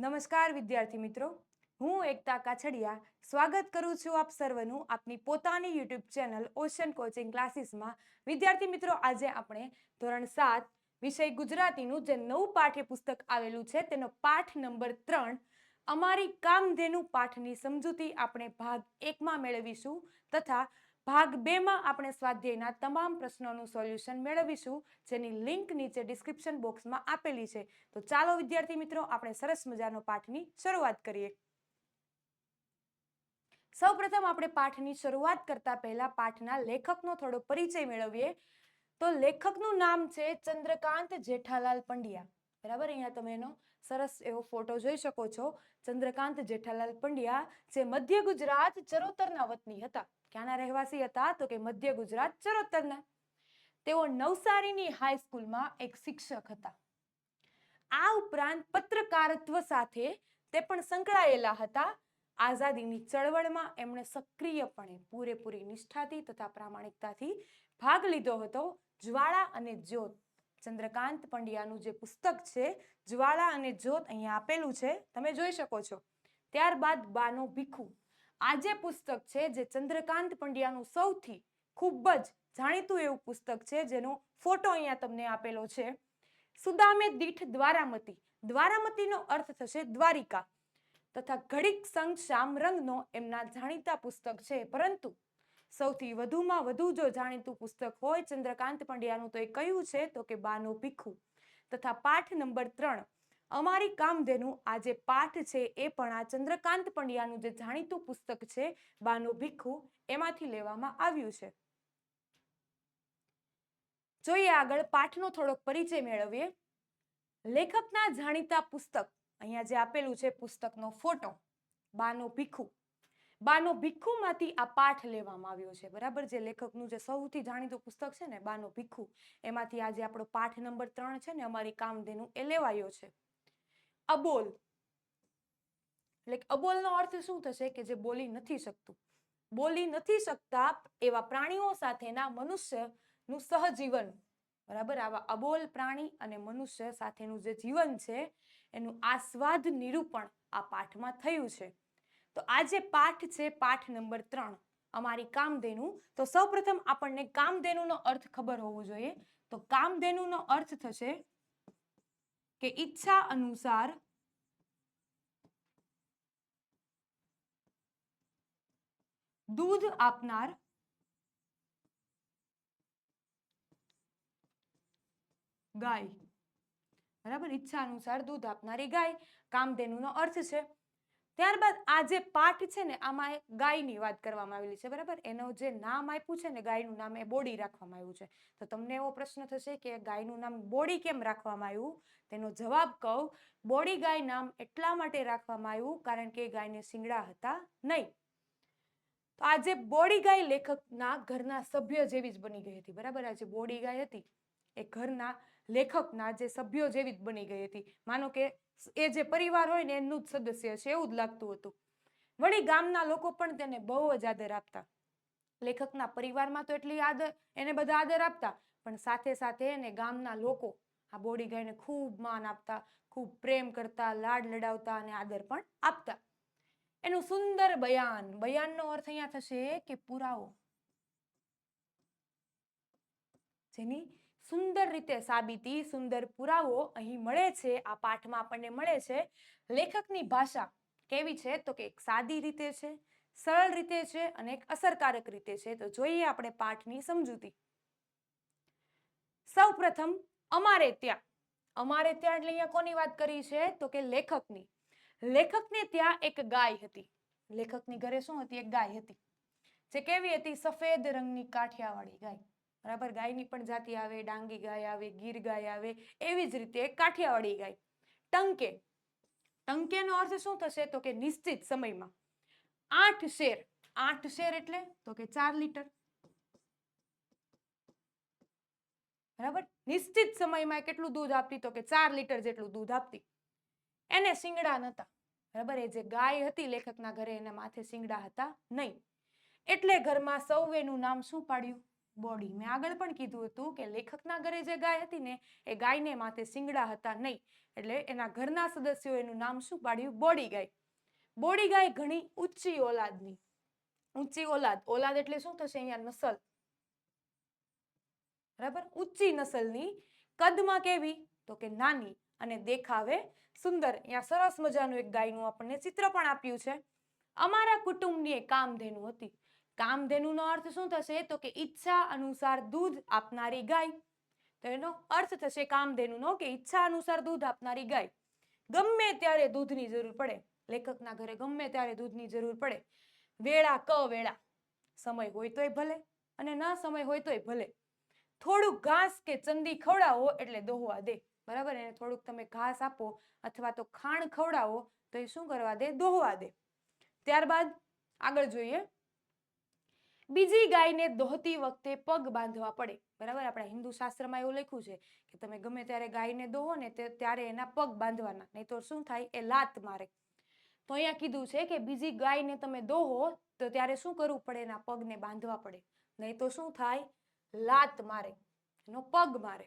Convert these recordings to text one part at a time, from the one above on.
નમસ્કાર, વિદ્યાર્થી મિત્રો. હું એકતા કાછડિયા. સ્વાગત કરું છું આપ સર્વનું આપની પોતાની યુટ્યુબ ચેનલ ઓશન કોચિંગ ક્લાસીસમાં. વિદ્યાર્થી મિત્રો, આજે આપણે ધોરણ સાત વિષય ગુજરાતીનું જે નવું પાઠ્યપુસ્તક આવેલું છે, તેનો પાઠ નંબર ત્રણ, અમારી કામધેનુ પાઠની સમજૂતી આપણે ભાગ એકમાં મેળવીશું તથા ભાગ બેમાં આપણે સ્વાધ્યાયના તમામ પ્રશ્નોનું સોલ્યુશન મેળવીશું, જેની લિંક નીચે ડિસ્ક્રિપ્શન બોક્સમાં આપેલી છે. તો ચાલો વિદ્યાર્થી મિત્રો, આપણે સરસ મજાનો પાઠની શરૂઆત કરીએ. સૌપ્રથમ આપણે પાઠની શરૂઆત કરતા પહેલા પાઠના લેખકનો થોડો પરિચય મેળવીએ. તો લેખકનું નામ છે ચંદ્રકાંત જેઠાલાલ પંડ્યા. બરાબર? અહીંયા તમે એનો સરસ એવો ફોટો જોઈ શકો છો. ચંદ્રકાંત જેઠાલાલ પંડ્યા, જે મધ્ય ગુજરાત ચરોતરના વતની હતા. ક્યાંના રહેવાસી હતા? તો કે મધ્ય ગુજરાત ચરોતરના. તેઓ નવસારીની હાઈસ્કૂલમાં એક શિક્ષક હતા. આ ઉપરાંત પત્રકારત્વ સાથે તે પણ સંકળાયેલા હતા. આઝાદીની ચળવળમાં એમણે સક્રિયપણે પૂરેપૂરી નિષ્ઠાથી તથા પ્રામાણિકતાથી ભાગ લીધો હતો. જ્વાળા અને જ્યોત ચંદ્રકાંત પંડ્યાનું જે પુસ્તક છે જ્વાળા અને જ્યોત અહીંયા આપેલું છે, તમે જોઈ શકો છો. ત્યારબાદ બાનો ભીખુ. આ જે પુસ્તક છે જે ચંદ્રકાંત પંડ્યાનું સૌથી ખૂબ જ જાણીતું એવું પુસ્તક છે, જેનો ફોટો અહીંયા તમને આપેલો છે. સુદામે દીઠ દ્વારામતી. દ્વારામતીનો અર્થ થશે દ્વારિકા તથા ઘડીક સંગ શામરંગનો એમના જાણીતા પુસ્તક છે. પરંતુ સૌથી વધુમાં વધુ જો જાણીતું પુસ્તક હોય ચંદ્રકાંત પંડ્યાનું તો એ કયું છે તો કે બાનો ભીખુ. તથા પાઠ નંબર ત્રણ, અમારી કામધેનું આ જે પાઠ છે એ પણ આ ચંદ્રકાંત પંડ્યાનું જે જાણીતું પુસ્તક છે, બાનો ભીખુ, એમાંથી લેવામાં આવ્યું છે. જોઈએ આગળ પાઠનો થોડોક પરિચય મેળવીએ. લેખકના જાણીતા પુસ્તક, અહીંયા જે આપેલું છે પુસ્તકનો ફોટો, બાનો ભીખુ. બાનો ભીખુમાંથી આ પાઠ લેવામાં આવ્યો છે. બરાબર? જે લેખકનું જે સૌથી જાણીતું પુસ્તક છે ને, બાનો ભીખુ, એમાંથી આજે આપણો પાઠ નંબર ત્રણ છે ને, અમારી કામધેનુ એ લેવાયો છે. અબોલ. એટલે અબોલનો અર્થ શું થશે કે જે બોલી નથી શકતું? બોલી નથી શકતા એવા પ્રાણીઓ સાથેના મનુષ્યનું સહજીવન. બરાબર? આવા અબોલ પ્રાણી અને મનુષ્ય સાથેનું જે જીવન છે, એનું આસ્વાદ નિરૂપણ આ પાઠમાં થયું છે. તો આ જે પાઠ છે પાઠ નંબર ત્રણ. અમારી કામધેનુ. તો સૌપ્રથમ આપણને કામધેનુનો અર્થ ખબર હોવો જોઈએ. તો કામધેનુનો અર્થ થશે કે ઈચ્છા અનુસાર દૂધ આપનાર ગાય. બરાબર? ઈચ્છા અનુસાર દૂધ આપનારી ગાય. કામધેનુનો અર્થ છે ત્યારબાદ આ જે પાઠ છે ને, આમાં ગાયની વાત કરવામાં આવેલી છે, બરાબર? એનો જે નામ આપ્યું છે ને, ગાયનું નામ એ બોડી રાખવામાં આવ્યું છે. તો તમને એવો પ્રશ્ન થશે કે ગાયનું નામ બોડી કેમ રાખવામાં આવ્યું? તેનો જવાબ કહું. બોડી ગાય નામ એટલા માટે રાખવામાં આવ્યું કારણ કે ગાયને શિંગડા હતા નહીં. તો આજે બોડી ગાય લેખકના ઘરના સભ્ય જેવી જ બની ગઈ હતી, બરાબર? આ જે બોડી ગાય હતી, એ ઘરના લેખકના જે સભ્યો જેવી જ બની ગઈ હતી. માનો કે એ જે પરિવાર હોય ને એનું જ સદસ્ય છે, એવું જ લાગતું હતું. વળી ગામના લોકો પણ તેને બહુ જ આદર આપતા. લેખકના પરિવારમાં તો એટલી આદર એને બધા આદર આપતા, પણ સાથે સાથે એને ગામના લોકો આ બોડી ગાયને ખૂબ માન આપતા, ખૂબ પ્રેમ કરતા, લાડ લડાવતા અને આદર પણ આપતા. એનું સુંદર બયાન, બયાનનો અર્થ અહીંયા થશે કે પુરાવો. જેની સુંદર રીતે સાબિતી, સુંદર પુરાવો અહીં મળે છે, આ પાઠમાં આપણને મળે છે. લેખકની ભાષા કેવી છે? તો કે એક સાદી રીતે છે, સરળ રીતે છે અને એક અસરકારક રીતે છે. તો જોઈએ આપણે પાઠની સમજૂતી. સૌ પ્રથમ અમારે ત્યાં. અમારે ત્યાં એટલે અહીંયા કોની વાત કરી છે? તો કે લેખકની. લેખકને ત્યાં એક ગાય હતી. લેખકની ઘરે શું હતી? એક ગાય હતી. જે કેવી હતી? સફેદ રંગની કાઠિયાવાળી ગાય. બરાબર? ગાયની પણ જાતિ આવે, ડાંગી ગાય આવે, ગીર ગાય આવે, એવી જ રીતે કાઠિયાવાડી ગાય. ટંકે. ટંકેનો અર્થ શું થશે? તો કે નિશ્ચિત સમયમાં. આઠ શેર. આઠ શેર એટલે? તો કે ચાર લીટર. બરાબર? નિશ્ચિત સમયમાં કેટલું દૂધ આપતી? તો કે ચાર લીટર જેટલું દૂધ આપતી. એને શિંગડા નતા. બરાબર? એ જે ગાય હતી લેખકના ઘરે એના માથે શિંગડા હતા નહીં. એટલે ઘરમાં સૌ એનું નામ શું પાડ્યું? બોડી. મેં આગળ પણ કીધું હતું કે લેખકના ઘરે જે ગાય હતી ને, એ ગાયને માથે શિંગડા હતા નહીં. એટલે એના ઘરના સદસ્યો એનું નામ શું પાડ્યું? બોડી ગાય. બોડી ગાય ઘણી ઊંચી ઓલાદની. ઊંચી ઓલાદ. ઓલાદ એટલે શું થશે અહીંયા નસલ? બરાબર? ઊંચી નસલની. કદમાં કેવી? તો કે નાની. અને દેખાવે સુંદર. અહીંયા સરસ મજાનું એક ગાયનું આપણને ચિત્ર પણ આપ્યું છે. અમારા કુટુંબની એક કામધેનુ હતી. કામધેનુનો અર્થ શું થશે? તો કે ઈચ્છા અનુસાર દૂધ આપનારી ગાય. તો એનો અર્થ થશે કામધેનુનો કે ઈચ્છા અનુસાર દૂધ આપનારી ગાય. ગમે ત્યારે દૂધની જરૂર પડે, લેખકના ઘરે ગમે ત્યારે દૂધની જરૂર પડે, વેળા ક વેળા. સમય હોય તોય ભલે અને ના સમય હોય તોય ભલે. થોડુંક ઘાસ કે ચંદી ખવડાવો એટલે દોહવા દે. બરાબર? એને થોડુંક તમે ઘાસ આપો અથવા તો ખાણ ખવડાવો તો એ શું કરવા દે? દોહવા દે. ત્યારબાદ આગળ જોઈએ. બીજી ગાયને દોહતી વખતે પગ બાંધવા પડે. બરાબર? આપણા હિન્દુ શાસ્ત્રમાં એવું લખ્યું છે કે તમે ગમે ત્યારે ગાયને દોહો ને ત્યારે એના પગ બાંધવાના. નહીં તો શું થાય? એ લાત મારે. તો અહીંયા કીધું છે કે બીજી ગાયને તમે દોહો તો ત્યારે શું કરવું પડે? એના પગને બાંધવા પડે. નહીં તો શું થાય? લાત મારે. એનો પગ મારે.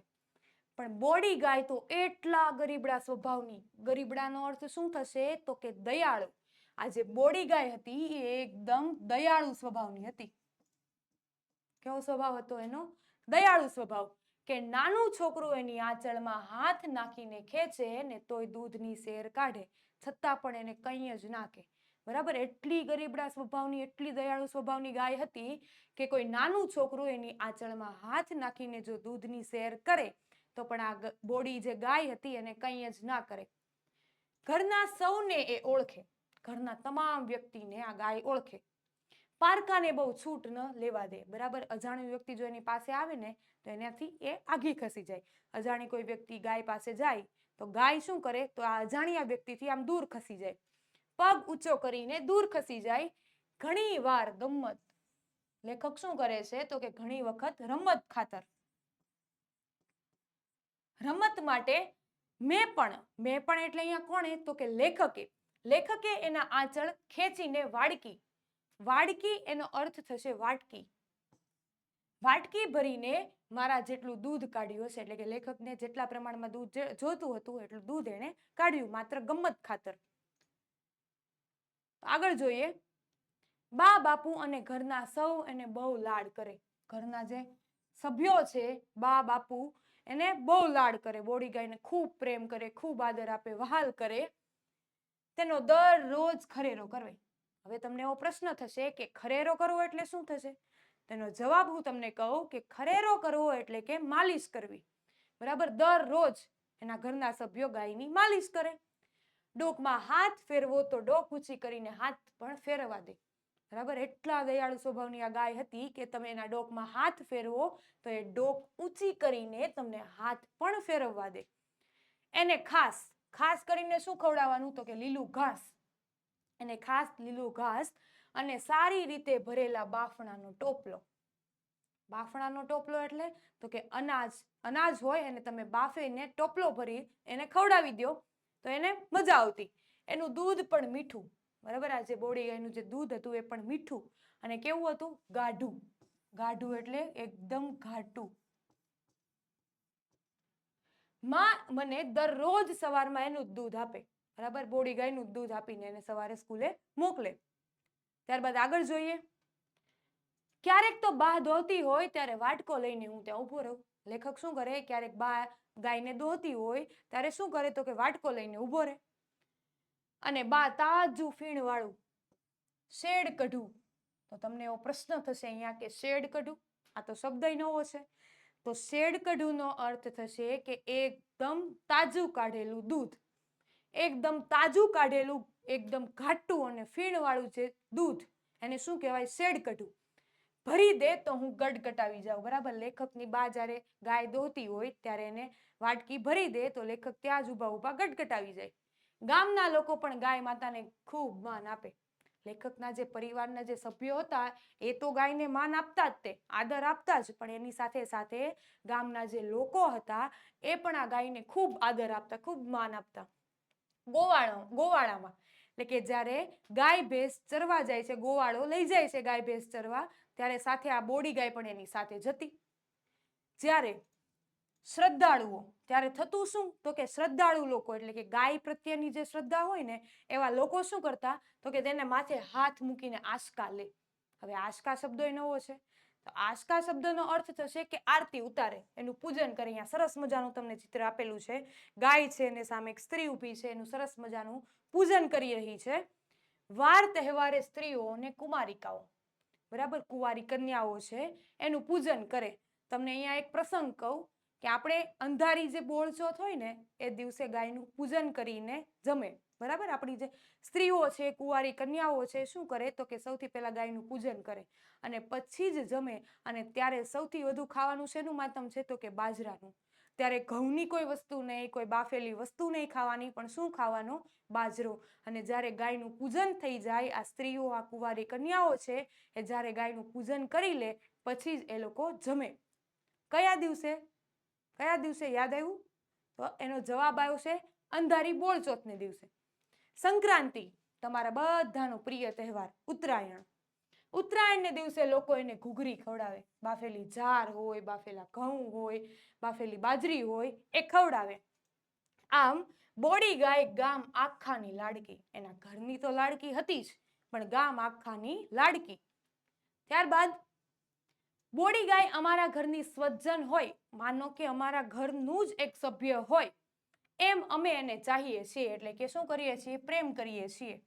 પણ બોડી ગાય તો એટલા ગરીબડા સ્વભાવની. ગરીબડાનો અર્થ શું થશે? તો કે દયાળુ. આ જે બોડી ગાય હતી એ એકદમ દયાળુ સ્વભાવની હતી. કેવો સ્વભાવ હતો એનો? દયાળુ સ્વભાવ, કે નાનું છોકરું એની આંચળમાં હાથ નાખીને ખેંચે ને તોય દૂધની શેર કાઢે, છતાં પણ એને કંઈ જ નાખે બરાબર? એટલી ગરીબડા સ્વભાવની, એટલી દયાળુ સ્વભાવની ગાય હતી કે કોઈ નાનું છોકરું એની આંચળમાં હાથ નાખીને જો દૂધની શેર કરે, તો પણ આ બોડી જે ગાય હતી એને કંઈ જ ના કરે. ઘરના સૌને એ ઓળખે. ઘરના તમામ વ્યક્તિને આ ગાય ઓળખે. પારકાને બહુ છૂટ ન લેવા દે. બરાબર? અજાણ્યું વ્યક્તિ જો એની પાસે આવે ને, તો એનાથી એ આઘી ખસી જાય. અજાણી કોઈ વ્યક્તિ ગાય પાસે જાય, તો ગાય શું કરે? તો આ અજાણ્યા વ્યક્તિથી આમ દૂર ખસી જાય. પગ ઊંચો કરીને દૂર ખસી જાય. ઘણી વાર ગમ્મત. લેખક શું કરે છે? તો કે ઘણી વખત રમત ખાતર. રમત માટે મેં પણ મેં પણ એટલે અહીંયા કોણે તો કે લેખકે. લેખકે એના આંચળ ખેંચીને વાડકી. વાડકી એનો અર્થ થશે વાટકી. વાટકી ભરીને મારા જેટલું દૂધ કાઢ્યું હશે, એટલે કે લેખકને જેટલા પ્રમાણમાં દૂધ જોતું હતું એટલું દૂધ એણે કાઢ્યું, માત્ર ગમ્મત ખાતર. આગળ જોઈએ. બા બાપુ અને ઘરના સૌ એને બહુ લાડ કરે. ઘરના જે સભ્યો છે, બા બાપુ એને બહુ લાડ કરે. બોડી ગાયને ખૂબ પ્રેમ કરે, ખૂબ આદર આપે, વહાલ કરે. તેનો દરરોજ ખરેરો કરવે. હવે તમને એવો પ્રશ્ન થશે કે ખરેરો કરવો એટલે શું થશે? તેનો જવાબ હું તમને કહું કે ખરેરો કરવો એટલે કે માલિશ કરવી. બરાબર? દરરોજ એના ઘરના સભ્યો ગાયની માલિશ કરે. ડોકમાં હાથ ફેરવો તો ડોક ઊંચી કરીને હાથ પણ ફેરવા દે. બરાબર? એટલા દયાળુ સ્વભાવની આ ગાય હતી કે તમે એના ડોકમાં હાથ ફેરવો તો એ ડોક ઊંચી કરીને તમને હાથ પણ ફેરવવા દે. એને ખાસ ખાસ કરીને શું ખવડાવવાનું? તો કે લીલું ઘાસ. એને ખાસ લીલું ઘાસ અને સારી રીતે ભરેલા બાફણાનો ટોપલો. બાફણાનો ટોપલો એટલે તો કે અનાજ અનાજ હોય અને તમે બાફીને ટોપલો ભરી એને ખવડાવી દો, તો એને મજા આવતી. એનું દૂધ પણ મીઠું, બરાબર? આ જે બોડી, એનું જે દૂધ હતું એ પણ મીઠું અને કેવું હતું? ગાઢું. ગાઢું એટલે એકદમ ઘાટું. માં મને દરરોજ સવારમાં એનું દૂધ આપે. બરાબર? બોડી ગાયનું દૂધ આપીને એને સવારે સ્કૂલે મોકલે. ત્યારબાદ આગળ જોઈએ. ક્યારેક તો બા દોહતી હોય, ત્યારે વાટકો લઈને હું ત્યાં ઊભો રહું. લેખક શું કરે? ક્યારેક બા ગાયને દોહતી હોય, ત્યારે શું કરે તો કે વાટકો લઈને ઊભો રહે. અને બા તાજું ફીણ વાળું શેડ કઢું. તો તમને એવો પ્રશ્ન થશે અહીંયા કે શેડ કઢું? આ તો શબ્દ નવો છે તો શેડ કઢુંનો અર્થ થશે કે એકદમ તાજું કાઢેલું દૂધ. એકદમ તાજું કાઢેલું, એકદમ ઘાટું અને ફીણવાળું જે દૂધ. એને શું કહેવાય? શેડ કઢું ભરી દે તો હું ગટગટાવી જાઉં, બરાબર? લેખકની બા જ્યારે ગાય દોહતી હોય ત્યારે એને વાટકી ભરી દે તો લેખક ત્યાં જ ઊભા ઊભા ગટગટાવી જાય. ગામના લોકો પણ ગાય માતાને ખૂબ માન આપે. લેખકના જે પરિવારના જે સભ્યો હતા, એ તો ગાયને માન આપતા જ તે, આદર આપતા જ, પણ એની સાથે સાથે ગામના જે લોકો હતા, એ પણ આ ગાયને ખૂબ આદર આપતા, ખૂબ માન આપતા. ગોવાળો, ગોવાળામાં. એટલે કે જ્યારે ગાય ભેંસ ચરવા જાય છે, ગોવાળો લઈ જાય છે ગાય ભેંસ ચરવા, ત્યારે સાથે આ બોડી ગાય પણ એની સાથે જતી. જ્યારે શ્રદ્ધાળુઓ, ત્યારે થતું શું? તો કે શ્રદ્ધાળુ લોકો, એટલે કે ગાય પ્રત્યેની જે શ્રદ્ધા હોય ને, એવા લોકો શું કરતા? તો કે તેને માથે હાથ મૂકીને આશકા લે. હવે આશકા શબ્દો એ નવો છે. તો આશકા શબ્દનો અર્થ થશે કે આરતી ઉતારે. એનું પૂજન કરે. અહીંયા સરસ મજાનું તમને ચિત્ર આપેલું છે. ગાય છે અને સામે એક સ્ત્રી ઊભી છે. એનું સરસ મજાનું પૂજન કરી રહી છે. વાર તહેવારે સ્ત્રીઓ અને કુમારિકાઓ. બરાબર? કુંવારી કન્યાઓ છે. એનું પૂજન કરે. તમને અહીંયા એક પ્રસંગ કહું કે આપણે અંધારી જે બોળચોથ હોય ને, એ દિવસે ગાયનું પૂજન કરીને જમે. બરાબર? આપણી જે સ્ત્રીઓ છે, કુંવારી કન્યાઓ છે, શું કરે? તો કે સૌથી પહેલા ગાયનું પૂજન કરે અને પછી જ જમે અને ત્યારે સૌથી વધુ ખાવાનું શેનું માતમ છે? તો કે બાજરાનું. ત્યારે ઘઉંની કોઈ વસ્તુ નહીં, કોઈ બાફેલી વસ્તુ નહીં ખાવાની, પણ શું ખાવાનો? બાજરો. અને જ્યારે ગાયનું પૂજન થઈ જાય, આ સ્ત્રીઓ, આ કુંવારી કન્યાઓ છે, એ જ્યારે ગાયનું પૂજન કરી લે, પછી જ એ લોકો જમે. કયા દિવસે? કયા દિવસે? યાદ આવ્યું? તો એનો જવાબ આવ્યો છે અંધારી બોળચોથને દિવસે. સંક્રાંતિ, તમારા બધાનો પ્રિય તહેવાર ઉત્તરાયણ. ઉત્તરાયણને દિવસે લોકો એને ઘૂઘરી ખવડાવે. બાફેલી જાર હોય, બાફેલા ઘઉં હોય, બાફેલી બાજરી હોય, એ ખવડાવે. આમ, બોડી ગાય ગામ આખાની લાડકી. એના ઘરની તો લાડકી હતી જ, પણ ગામ આખાની લાડકી. ત્યારબાદ, બોડી ગાય અમારા ઘરની સ્વજન હોય. માનો કે અમારા ઘરનું જ એક સભ્ય હોય. એમ અમે એને ચાહીએ છીએ, એટલે કે શું કરીએ છીએ? પ્રેમ કરીએ છીએ.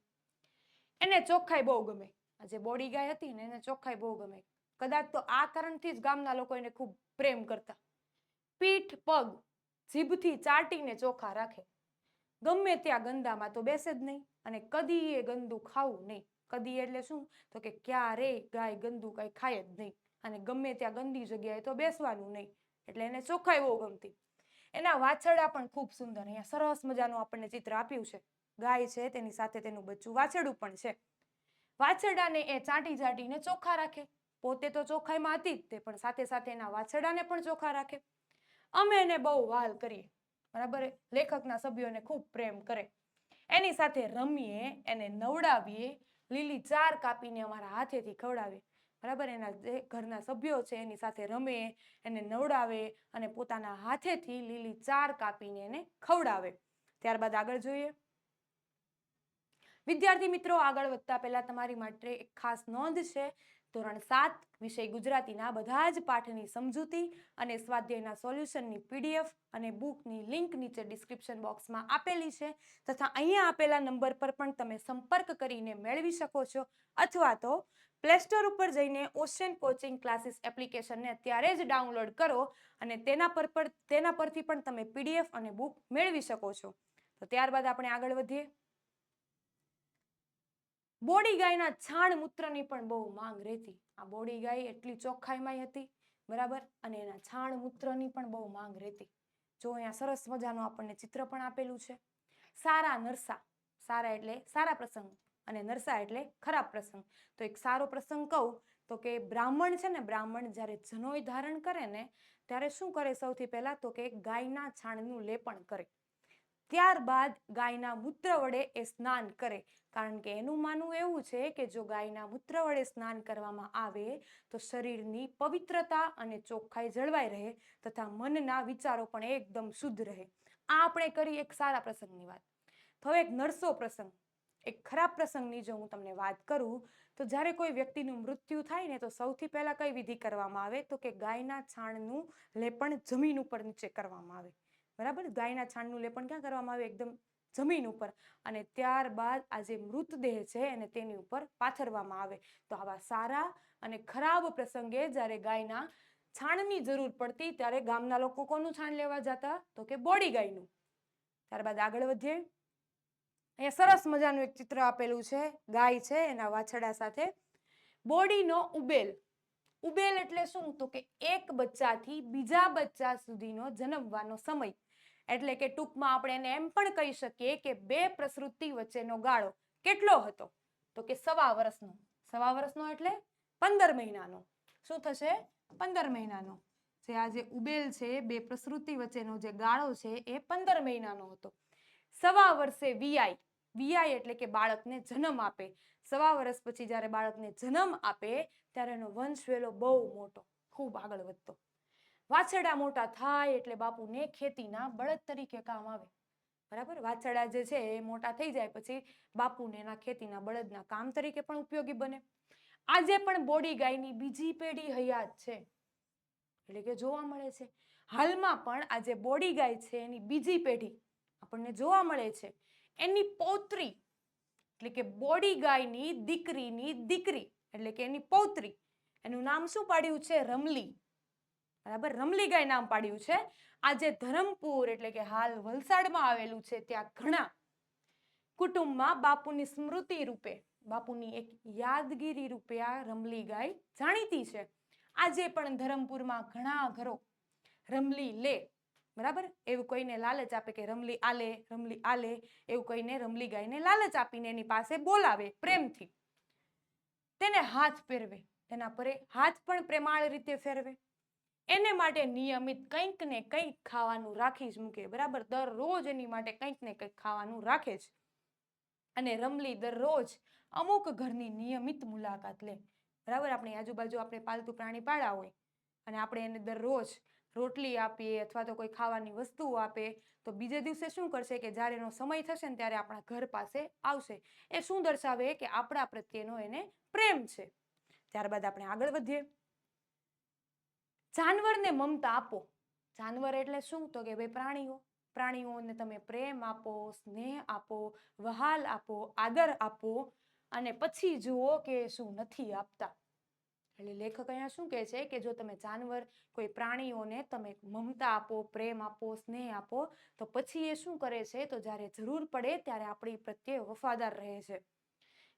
એને ચોખ્ખાઈ બહુ ગમે. જે બોડી ગાય હતી ને, એને ચોખ્ખાઈ બહુ ગમે. કદાચ તો આ કારણથી જ ગામના લોકો એને ખૂબ પ્રેમ કરતા. પીઠ, પગ, જીભથી ચાટીને ચોખ્ખા રાખે. ગમે ત્યાં ગંદામાં તો બેસે જ નહીં અને કદી એ ગંદુ ખાવું નહીં. કદી એટલે શું? તો કે ક્યારે ગાય ગંદુ કઈ ખાય જ નહીં. અને ગમે ત્યાં ગંદી જગ્યાએ તો બેસવાનું નહીં. એટલે એને ચોખ્ખાઈ બહુ ગમતી. એના વાછરડા પણ ખૂબ સુંદર. અહીંયા સરસ મજાનું આપણને ચિત્ર આપ્યું છે. ગાય છે, તેની સાથે તેનું બચ્ચું વાછરડું પણ છે. વાછરડાને એ ચાટી ચાટીને ચોખ્ખા રાખે. પોતે તો ચોખ્ખાઈમાં હતી તે, પણ સાથે સાથે એના વાછરડાને પણ ચોખ્ખા રાખે. અમે એને બહુ વાલ કરીએ. બરાબર લેખકના સભ્યોને ખૂબ પ્રેમ કરે. એની સાથે રમીએ, એને નવડાવીએ, લીલી ચાર કાપીને અમારા હાથેથી ખવડાવે બરાબર? એના જે ઘરના સભ્યો છે, એની સાથે રમે, એને નવડાવે અને પોતાના હાથેથી લીલી ચાર કાપીને એને ખવડાવે. ત્યારબાદ આગળ જોઈએ. વિદ્યાર્થી મિત્રો, આગળ વધતા પહેલા તમારી માટે એક ખાસ નોંધ છે. ધોરણ સાત વિષય ગુજરાતીના બધા જ પાઠની સમજૂતી અને સ્વાધ્યાયના સોલ્યુશનની પીડીએફ અને બુકની લિંક નીચે ડિસ્ક્રિપ્શન બોક્સમાં આપેલી છે તથા અહીંયા આપેલા નંબર પર પણ તમે સંપર્ક કરીને મેળવી શકો છો અથવા તો પ્લે સ્ટોર ઉપર જઈને ઓશિયન કોચિંગ ક્લાસીસ એપ્લિકેશનને અત્યારે જ ડાઉનલોડ કરો અને તેના પર પણ તેના પરથી પણ તમે પીડીએફ અને બુક મેળવી શકો છો. તો ત્યારબાદ આપણે આગળ વધીએ. બોડી ગાયના છાણ મૂત્રની પણ બહુ માંગ રહેતી. આ બોડી ગાય એટલી ચોખ્ખાઈમાં હતી, બરાબર? અને એના છાણ મૂત્રની પણ બહુ માંગ રહેતી. જો અહીંયા સરસ મજાનું આપણને ચિત્ર પણ આપેલું છે. સારા નરસા. સારા એટલે સારા પ્રસંગ અને નરસા એટલે ખરાબ પ્રસંગ. તો એક સારો પ્રસંગ કહું તો કે બ્રાહ્મણ છે ને, બ્રાહ્મણ જ્યારે જનોય ધારણ કરે ને, ત્યારે શું કરે સૌથી પહેલાં તો કે ગાયના છાણનું લેપણ કરે. ત્યારબાદ ગાયના મૂત્ર વડે એ સ્નાન કરે. કારણ કે એનું માનવું એવું છે કે જો ગાયના મૂત્ર વડે સ્નાન કરવામાં આવે, તો શરીરની પવિત્રતા અને ચોખ્ખાઈ જળવાઈ રહે તથા મનના વિચારો પણ એકદમ શુદ્ધ રહે. આ આપણે કરી એક સારા પ્રસંગની વાત. હવે એક નરસો પ્રસંગ. એક ખરાબ પ્રસંગની જો હું તમને વાત કરું, તો જ્યારે કોઈ વ્યક્તિનું મૃત્યુ થાય ને, તો સૌથી પહેલાં કઈ વિધિ કરવામાં આવે? તો કે ગાયના છાણનું લેપણ જમીન ઉપર નીચે કરવામાં આવે. બરાબર? ગાયના છાણનું લેપન ક્યાં કરવામાં આવે એકદમ જમીન ઉપર. અને ત્યારબાદ આ જે મૃતદેહ છે એને તેની ઉપર પાથરવામાં આવે. તો આવા સારા અને ખરાબ પ્રસંગે જ્યારે ગાયના છાણની જરૂર પડતી ત્યારે ગામના લોકો કોનું છાણ લેવા જતા? તો કે બોડી ગાયનું. ત્યારબાદ આગળ વધીએ. અહીંયા સરસ મજાનું એક ચિત્ર આપેલું છે. ગાય છે, એના વાછડા સાથે. બોડીનો ઉબેલ. ઉબેલ એટલે શું? તો કે એક બચ્ચાથી બીજા બચ્ચા સુધીનો જન્મવાનો સમય. એટલે કે ટૂંકમાં આપણે એને એમ પણ કહી શકીએ કે બે પ્રસૃતિ વચ્ચેનો ગાળો કેટલો હતો? તો કે સવા વર્ષનો. સવા વર્ષનો એટલે પંદર મહિનાનો. શું થશે? પંદર મહિનાનો. જે આ જે ઉબેલ છે, બે પ્રસૃતિ વચ્ચેનો જે ગાળો છે, એ પંદર મહિનાનો હતો. સવા વર્ષે વીઆઈ વીઆઈ એટલે કે બાળકને જન્મ આપે. સવા વર્ષ પછી જ્યારે બાળકને જન્મ આપે, ત્યારે એનો વંશ વેલો બહુ મોટો, ખૂબ આગળ વધતો. વાછરડા મોટા થાય એટલે બાપુને ખેતીના બળદ તરીકે કામ આવે. બરાબર? વાછરડા જે છે એ મોટા થઈ જાય પછી બાપુને એના ખેતીના બળદના કામ તરીકે પણ ઉપયોગી બને. આજે પણ બોડી ગાયની બીજી પેઢી હયાત છે. એટલે કે જોવા મળે છે. હાલમાં પણ આજે બોડી ગાય છે એની બીજી પેઢી આપણને જોવા મળે છે. એની પૌત્રી એટલે કે બોડી ગાયની દીકરીની દીકરી એટલે કે એની પૌત્રી. એનું નામ શું પાડ્યું છે? રમલી. બરાબર? રમલી ગાય નામ પાડ્યું છે. આજે ધરમપુર એટલે કે હાલ વલસાડમાં આવેલું છે ત્યાં ઘણા કુટુંબમાં બાપુની સ્મૃતિ રૂપે, બાપુની એક યાદગીરી રૂપે આ રમલી ગાય જાણીતી છે. આજે પણ ધરમપુરમાં ઘણા ઘરો રમલી લે, બરાબર? એવું કોઈને લાલચ આપે કે રમલી આલે રમલી આલે એવું કોઈને રમલી ગાયને લાલચ આપીને એની પાસે બોલાવે પ્રેમથી. તેને હાથ પહેરવે તેના પરે હાથ પણ પ્રેમાળ રીતે ફેરવે. એને માટે નિયમિત કંઈક ને કંઈક ખાવાનું રાખી જ મૂકે, બરાબર? દરરોજ એની માટે કંઈક ને કંઈક ખાવાનું રાખે જ. અને રમલી દરરોજ અમુક ઘરની નિયમિત મુલાકાત લે, બરાબર? આપણી આજુબાજુ આપણે પાલતુ પ્રાણી પાળા હોય અને આપણે એને દરરોજ રોટલી આપીએ અથવા તો કોઈ ખાવાની વસ્તુઓ આપે, તો બીજે દિવસે શું કરશે કે જ્યારે એનો સમય થશે ને ત્યારે આપણા ઘર પાસે આવશે. એ શું દર્શાવે કે આપણા પ્રત્યેનો એને પ્રેમ છે. ત્યારબાદ આપણે આગળ વધીએ. જાનવરને મમતા આપો. જાનવર એટલે શું? તો કે ભાઈ પ્રાણીઓ. પ્રાણીઓને તમે પ્રેમ આપો, સ્નેહ આપો, વહાલ આપો, આદર આપો અને પછી જુઓ કે શું નથી આપતા. એટલે લેખક અહીંયા શું કહે છે કે જો તમે જાનવર, કોઈ પ્રાણીઓને તમે મમતા આપો, પ્રેમ આપો, સ્નેહ આપો, તો પછી એ શું કરે છે? તો જ્યારે જરૂર પડે ત્યારે આપણી પ્રત્યે વફાદાર રહે છે.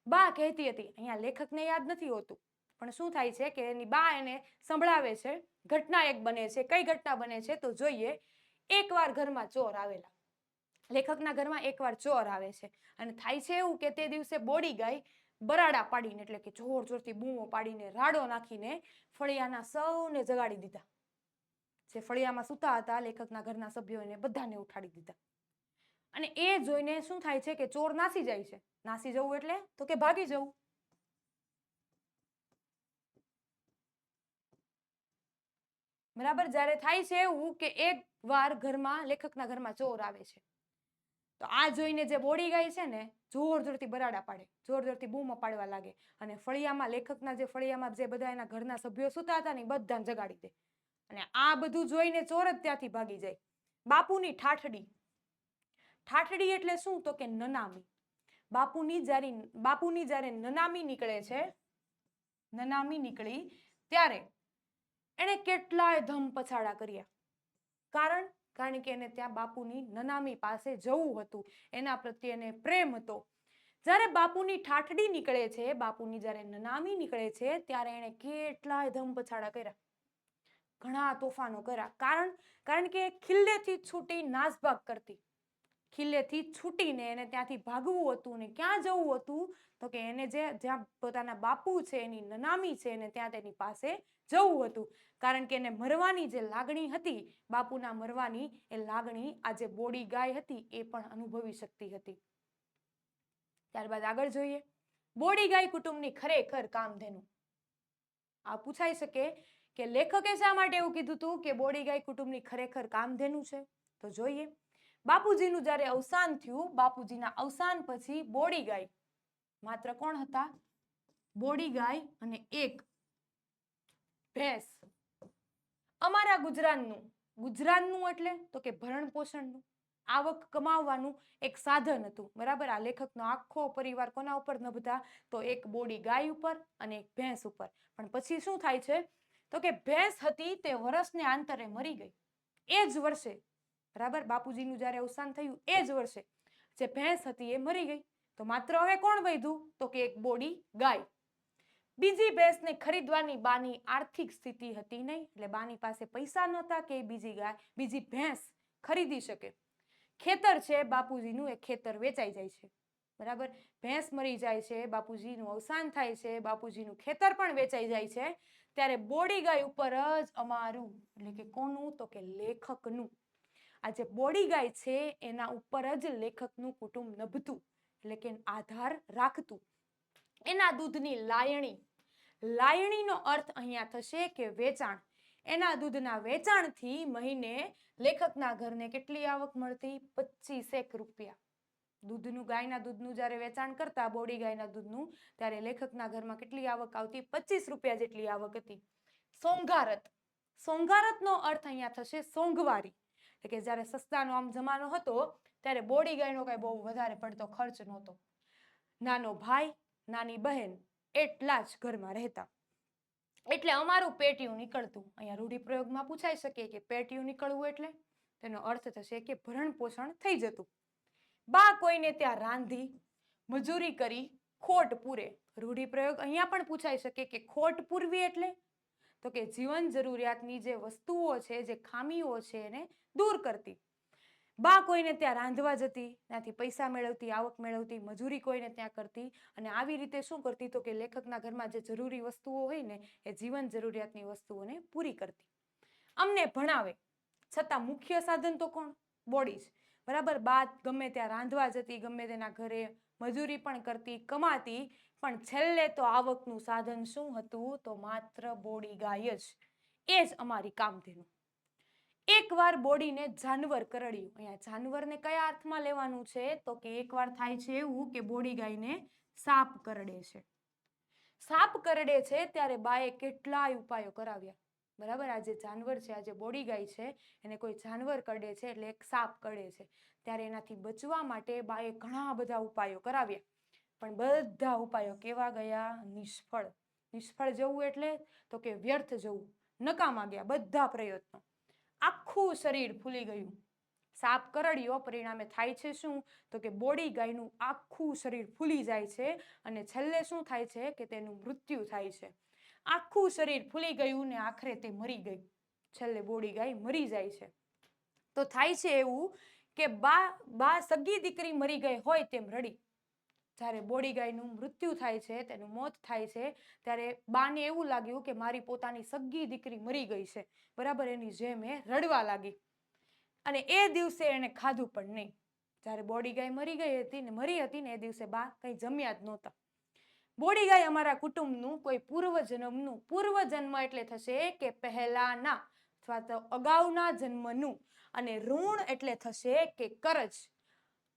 બા કહેતી હતી, અહીંયા લેખકને યાદ નથી હોતું. પણ શું થાય છે કે એની બા એને સંભળાવે છે, ઘટના એક બને છે, કઈ ઘટના બને છે તો જોઈએ, એકવાર ઘરમાં ચોર આવેલા. લેખકના ઘરમાં એકવાર ચોર આવે છે અને થાય છે એવું કે તે દિવસે બોડી ગાય બરાડા પાડીને, એટલે કે જોર જોરથી બૂમો પાડીને, રાડો નાખીને ફળિયાના સૌને જગાડી દીધા. જે ફળિયામાં સૂતા હતા, લેખકના ઘરના સભ્યો એને બધાને ઉઠાડી દીધા. અને એ જોઈને શું થાય છે કે ચોર નાસી જાય છે. નાસી જવું એટલે તો કે ભાગી જવું. બરાબર? જ્યારે થાય છે એવું કે એક વાર ઘરમાં, લેખકના ઘરમાં ચોર આવે છે. તો આ જોઈને જે બોડી ગાય છે ને, જોર જોરથી બરાડા પાડે, જોર જોરથી બૂમ પાડવા લાગે અને ફળિયામાં, લેખકના જે ફળિયામાં જે બધા એના ઘરના સભ્યો સૂતા હતા ને બધાને જગાડી દે. અને આ બધું જોઈને ચોર જ ત્યાંથી ભાગી જાય. બાપુની ઠાઠડી. ઠાઠડી એટલે શું? તો કે નનામી. બાપુની જ્યારે બાપુની જ્યારે નનામી નીકળે છે, નનામી નીકળી ત્યારે એણે કેટલાય ધમ પછાડા કર્યા. કારણ કારણ કે એને ત્યાં બાપુની નનામી પાસે જવું હતું. એના પ્રત્યે એને પ્રેમ હતો. જ્યારે બાપુની ઠાઠડી નીકળે છે, બાપુની જ્યારે નનામી નીકળે છે, ત્યારે એણે કેટલાય ધમ પછાડા કર્યા. ઘણા તોફાનો કર્યા. કારણ કારણ કે ખિલ્લેથી છૂટી નાસભાગ કરતી. ખિલ્લેથી છૂટીને એને ત્યાંથી ભાગવું હતું ને ક્યાં જવું હતું? તો કે એને જે, જ્યાં પોતાના બાપુ છે, એની નનામી છે, એને ત્યાં તેની પાસે જવું હતું. કારણ કે એને મરવાની જે લાગણી હતી, બાપુના મરવાની એ લાગણી આ જે બોડી ગાય હતી, એ પણ અનુભવી શકતી હતી. ત્યારબાદ આગળ જોઈએ. બોડી ગાય કુટુંબની ખરેખર કામધેનુ. આ પૂછાઈ શકે કે લેખકે શા માટે એવું કીધું હતું કે બોડી ગાય કુટુંબની ખરેખર કામધેનુ છે? તો જોઈએ. બાપુજીનું જ્યારે અવસાન થયું, બાપુજીના અવસાન પછી બોડી ગાય. માત્ર કોણ હતા? બોડી ગાય અને એક ભેંસ. અમારા ગુજરાતનું ગુજરાતનું એટલે તો કે ભરણ પોષણનું. આવક કમાવવાનું એક સાધન હતું. બરાબર? આ લેખકનો આખો પરિવાર કોના ઉપર નભતા તો એક બોડી ગાય ઉપર અને એક ભેંસ ઉપર. પણ પછી શું થાય છે? તો કે ભેંસ હતી તે વર્ષને આંતરે મરી ગઈ. એ જ વર્ષે બરાબર? બાપુજીનું જ્યારે અવસાન થયું, એ જ વર્ષે જે ભેંસ હતી એ મરી ગઈ. તો માત્ર હવે કોણ વધ્યું? તો કે એક બોડી ગાય. બીજી ભેંસને ખરીદવાની બાની આર્થિક સ્થિતિ હતી નહીં, એટલે બાની પાસે પૈસા નહોતા કે બીજી ગાય, બીજી ભેંસ ખરીદી શકે. ખેતર છે, બાપુજીનું એ ખેતર વેચાઈ જાય છે. બરાબર? ભેંસ મરી જાય છે, બાપુજીનું અવસાન થાય છે, બાપુજીનું ખેતર પણ વેચાઈ જાય છે. ત્યારે બોડી ગાય ઉપર જ અમારું, એટલે કે કોનું? તો કે લેખકનું. આ જે બોડી ગાય છે એના ઉપર જ લેખકનું કુટુંબ નભતું, એટલે કે આધાર રાખતું. એના દૂધની લાયણી, લાયણીનો અર્થ અહીંયા થશે કે વેચાણ. એના દૂધના વેચાણથી મહિને લેખકના ઘરને કેટલી આવક મળતી? પચીસેક રૂપિયા. દૂધનું ગાયના દૂધનું જ્યારે વેચાણ કરતા બોડી ગાયના દૂધનું, ત્યારે લેખકના ઘરમાં કેટલી આવક આવતી? પચીસ રૂપિયા જેટલી આવક હતી. સોંઘારત સોંઘારતનો અર્થ અહીંયા થશે સોંગવારી. એટલે કે જ્યારે સસ્તાનો આમ જમાનો હતો, ત્યારે બોડી ગાયનો કાંઈ બહુ વધારે પડતો ખર્ચ નહોતો. નાનો ભાઈ, નાની બહેન એટલા જ ઘરમાં રહેતા. એટલે અમારું પેટીયું નીકળતું. અહીંયા રૂઢિપ્રયોગમાં પૂછાઈ શકે કે પેટીયું નીકળવું એટલે? તેનો અર્થ થશે કે ભરણ પોષણ થઈ જતું. બા કોઈને ત્યાં રાંધી, મજૂરી કરી, ખોટ પૂરે. રૂઢિપ્રયોગ અહીંયા પણ પૂછાઈ શકે કે ખોટ પૂરવી એટલે? તો કે જીવન જરૂરિયાતની જે વસ્તુઓ છે, જે ખામીઓ છે એને દૂર કરતી. બા કોઈને ત્યાં રાંધવા જતી, ત્યાંથી પૈસા મેળવતી, આવક મેળવતી, મજૂરી કોઈને ત્યાં કરતી અને આવી રીતે શું કરતી? તો કે લેખકના ઘરમાં જે જરૂરી વસ્તુઓ હોય ને, એ જીવન જરૂરિયાતની વસ્તુઓને પૂરી કરતી. અમને ભણાવે. છતાં મુખ્ય સાધન તો કોણ? બોડી જ. બરાબર? બા ગમે ત્યાં રાંધવા જતી, ગમે તેના ઘરે મજૂરી પણ કરતી, કમાતી. પણ છેલ્લે તો આવકનું સાધન શું હતું? તો માત્ર બોડી ગાય જ. એ જ અમારી કામધેનું. એકવાર બોડીને જાનવર કરડ્યું. અહીંયા જાનવરને કયા અર્થમાં લેવાનું છે? તો કે એકવાર થાય છે એવું કે બોડી ગાયને સાપ કરડે છે. સાપ કરડે છે ત્યારે બાએ કેટલાય ઉપાયો કરાવ્યા. બરાબર? આ જે જાનવર છે, આ જે બોડી ગાય છે, એને કોઈ જાનવર કરડે છે, એટલે એક સાપ કરડે છે. ત્યારે એનાથી બચવા માટે બાએ ઘણા બધા ઉપાયો કરાવ્યા. પણ બધા ઉપાયો કેવા ગયા? નિષ્ફળ. નિષ્ફળ જવું એટલે તો કે વ્યર્થ જવું. નકામા ગયા બધા પ્રયત્નો. આખું શરીર ફૂલી ગયું. સાપ કરડ્યો, પરિણામે થાય છે શું? તો કે બોડી ગાયનું આખું શરીર ફૂલી જાય છે અને છેલ્લે શું થાય છે? કે તેનું મૃત્યુ થાય છે. આખું શરીર ફૂલી ગયું ને આખરે તે મરી ગઈ. છેલ્લે બોડી ગાય મરી જાય છે. તો થાય છે એવું કે બા બા સગી દીકરી મરી ગઈ હોય તેમ રડી. જ્યારે બોડી ગાયનું મૃત્યુ થાય છે, તેનું મોત થાય છે, ત્યારે બાને એવું લાગ્યું કે મારી પોતાની સગી દીકરી મરી ગઈ છે. બરાબર એની જેમ એ રડવા લાગી. અને એ દિવસે એણે ખાધું પણ નહીં. જ્યારે બોડી ગાય મરી ગઈ હતી ને મરી હતી ને એ દિવસે બા કંઈ જમ્યા જ નહોતા. બોડી ગાય અમારા કુટુંબનું કોઈ પૂર્વજન્મનું, પૂર્વજન્મ એટલે થશે કે પહેલાના, અથવા તો અગાઉના જન્મનું. અને ઋણ એટલે થશે કે કરજ.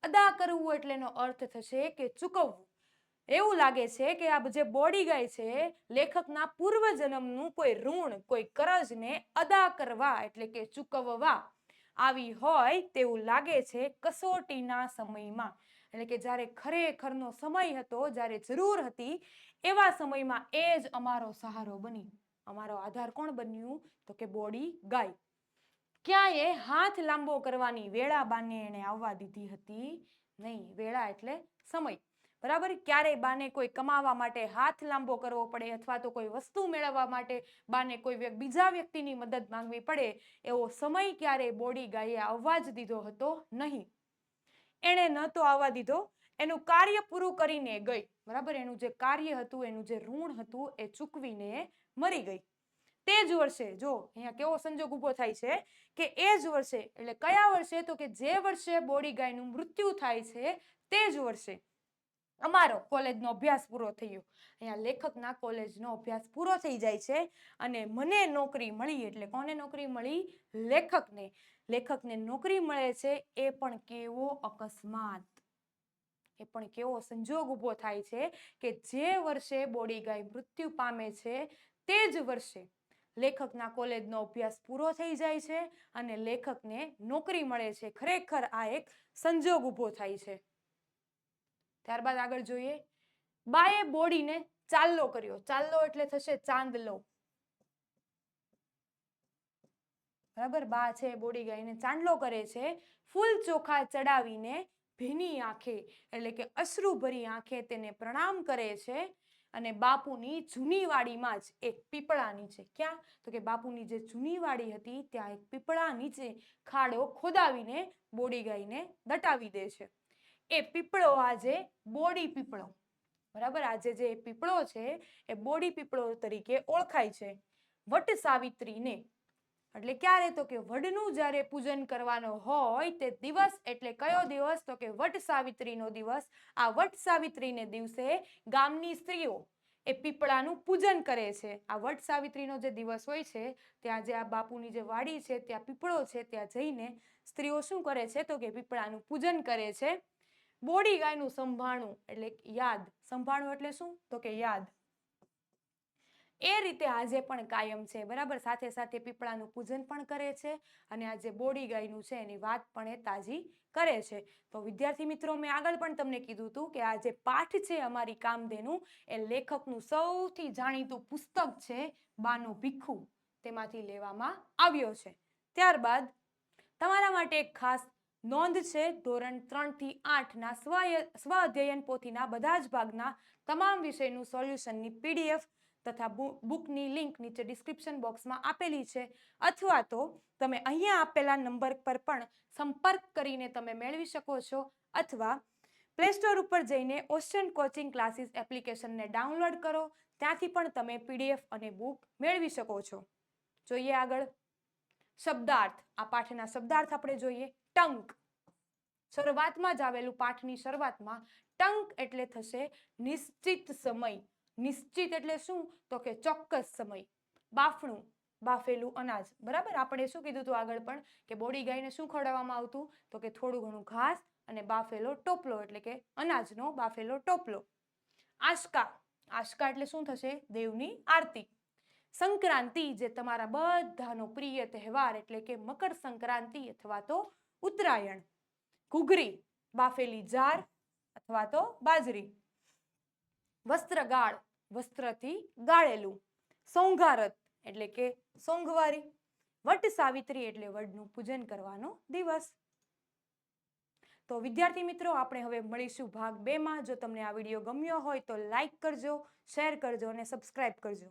અદા કરવું એટલેનો અર્થ થશે કે ચૂકવવું. એવું લાગે છે કે આ જે બોડી ગાય છે, લેખકના પૂર્વજન્મનું કોઈ ઋણ, કોઈ કરજને અદા કરવા એટલે કે ચૂકવવા. આવી હોય તેવું લાગે છે કસોટીના સમયમાં. એટલે કે જ્યારે ખરેખરનો સમય હતો, જ્યારે જરૂર હતી, એવા સમયમાં એ જ અમારો સહારો બની અમારો આધાર કોણ બન્યું? તો કે બોડી ગાય. ક્યાંય હાથ લાંબો કરવાની વેળા બાને એને આવવા દીધી હતી નહીં. વેળા એટલે સમય. બરાબર? ક્યારેય બાને કોઈ કમાવા માટે હાથ લાંબો કરવો પડે અથવા તો કોઈ વસ્તુ મેળવવા માટે બાને કોઈ બીજા વ્યક્તિની મદદ માંગવી પડે એવો સમય ક્યારેય બોડી ગાયે આવવા જ દીધો હતો નહીં. એણે ન તો આવવા દીધો. એનું કાર્ય પૂરું કરીને ગઈ. બરાબર? એનું જે કાર્ય હતું, એનું જે ઋણ હતું, એ ચૂકવીને મરી ગઈ. તે જ વર્ષે, જો, અહીંયા કેવો સંજોગ ઊભો થાય છે કે એ જ વર્ષે, એટલે કયા વર્ષે? તો કે જે વર્ષે બોડી ગાયનું મૃત્યુ થાય છે, તે જ વર્ષે. અમારો કોલેજનો અભ્યાસ પૂરો થયો. અહીંયા લેખકના કોલેજનો અભ્યાસ પૂરો થઈ જાય છે અને મને નોકરી મળી એટલે કોને નોકરી મળી? લેખકને. લેખકને નોકરી મળે છે એ પણ કેવો અકસ્માત. એ પણ કેવો સંજોગ ઊભો થાય છે કે જે વર્ષે બોડી ગાય મૃત્યુ પામે છે તે જ વર્ષે લેખકના કોલેજનો અભ્યાસ પૂરો થઈ જાય છે અને લેખકને નોકરી મળે છે. ખરેખર આ એક સંજોગ ઊભો થાય છે. ત્યારબાદ આગળ જોઈએ. બાએ બોડીને ચાલ્લો કર્યો. ચાલ્લો એટલે થશે ચાંદલો. બરાબર? બા છે બોડી ગાઈને ચાંદલો કરે છે. ફૂલ ચોખા ચડાવીને ભીની આંખે, એટલે કે અશ્રુભરી આંખે તેને પ્રણામ કરે છે અને બાપુની જૂની વાડીમાં જ એક પીપળા નીચે ક્યાં? તો કે બાપુની જે જૂની વાડી હતી, ત્યાં એક પીપળા નીચે ખાડો ખોદાવીને બોડી ગાઈને દટાવી દે છે. એ પીપળો આજે બોડી પીપળો. બરાબર? આજે જે પીપળો છે, એ બોડી પીપળો તરીકે ઓળખાય છે. વટ સાવિત્રીને. એટલે ક્યારે તો કે વડનું જ્યારે પૂજન કરવાનો હોય તે દિવસ, એટલે કયો દિવસ? તો કે વટ સાવિત્રીનો દિવસ. આ વટ સાવિત્રીને દિવસે ગામની સ્ત્રીઓ એ પીપળાનું પૂજન કરે છે. આ વટ સાવિત્રીનો જે દિવસ હોય છે, ત્યાં જે આ બાપુની જે વાડી છે, ત્યાં પીપળો છે, ત્યાં જઈને સ્ત્રીઓ શું કરે છે? તો કે પીપળાનું પૂજન કરે છે. બોડી ગાયનું સંભાણું, એટલે યાદ. સંભાણું એટલે શું? તો કે યાદ. એ રીતે આજે પણ કાયમ છે, બરાબર? સાથે સાથે પીપળાનું પૂજન પણ કરે છે અને આ જે બોડી ગાયનું છે, એની વાત પણ એ તાજી કરે છે. તો વિદ્યાર્થી મિત્રો, મેં આગળ પણ તમને કીધું હતું કે આ જે પાઠ છે અમારી કામધેનું. એ લેખકનું સૌથી જાણીતું પુસ્તક છે, બાનો ભીખુ. તેમાંથી લેવામાં આવ્યો છે. ત્યારબાદ તમારા માટે એક ખાસ નોંધ છે, ધોરણ ત્રણથી આઠના સ્વ અધ્યયન પોથીના બધા જ ભાગના તમામ વિષયનું સોલ્યુશનની પીડીએફ તથા બુકની લિંક નીચે ડિસ્ક્રિપ્શન બોક્સમાં આપેલી છે. અથવા તો તમે અહીંયા આપેલા નંબર પર પણ સંપર્ક કરીને તમે મેળવી શકો છો અથવા પ્લે સ્ટોર ઉપર જઈને ઓશન કોચિંગ ક્લાસીસ એપ્લિકેશનને ડાઉનલોડ કરો. ત્યાંથી પણ તમે પીડીએફ અને બુક મેળવી શકો છો. જોઈએ આગળ. શબ્દાર્થ. આ પાઠના શબ્દાર્થ આપણે જોઈએ. ટંક. શરૂઆતમાં જ આવેલું પાઠની શરૂઆતમાં ટંક એટલે થશે નિશ્ચિત સમય. નિશ્ચિત એટલે શું? તો કે ચોક્કસ સમય. બાફણું, બાફેલું અનાજ. બરાબર? આપણે શું કીધું હતું આગળ પણ? કે બોડી ગાયને શું ખવડાવવામાં આવતું? તો કે થોડું ઘણું ઘાસ અને બાફેલો ટોપલો, એટલે કે અનાજનો બાફેલો ટોપલો. આશકા આશકા એટલે શું થશે? દેવની આરતી. સંક્રાંતિ જે તમારા બધાનો પ્રિય તહેવાર, એટલે કે મકર સંક્રાંતિ અથવા તો ઉત્તરાયણ, ઘૂઘરી, બાફેલી જાર અથવા તો બાજરી, વસ્ત્રગાળ, વસ્ત્રથી ગાળેલું, સોંઘારત એટલે કે સોંઘવારી, વટ સાવિત્રી એટલે વડનું પૂજન કરવાનો દિવસ. તો વિદ્યાર્થી મિત્રો, આપણે હવે મળીશું ભાગ બેમાં. જો તમને આ વીડિયો ગમ્યો હોય તો લાઈક કરજો, શેર કરજો અને સબસ્ક્રાઈબ કરજો.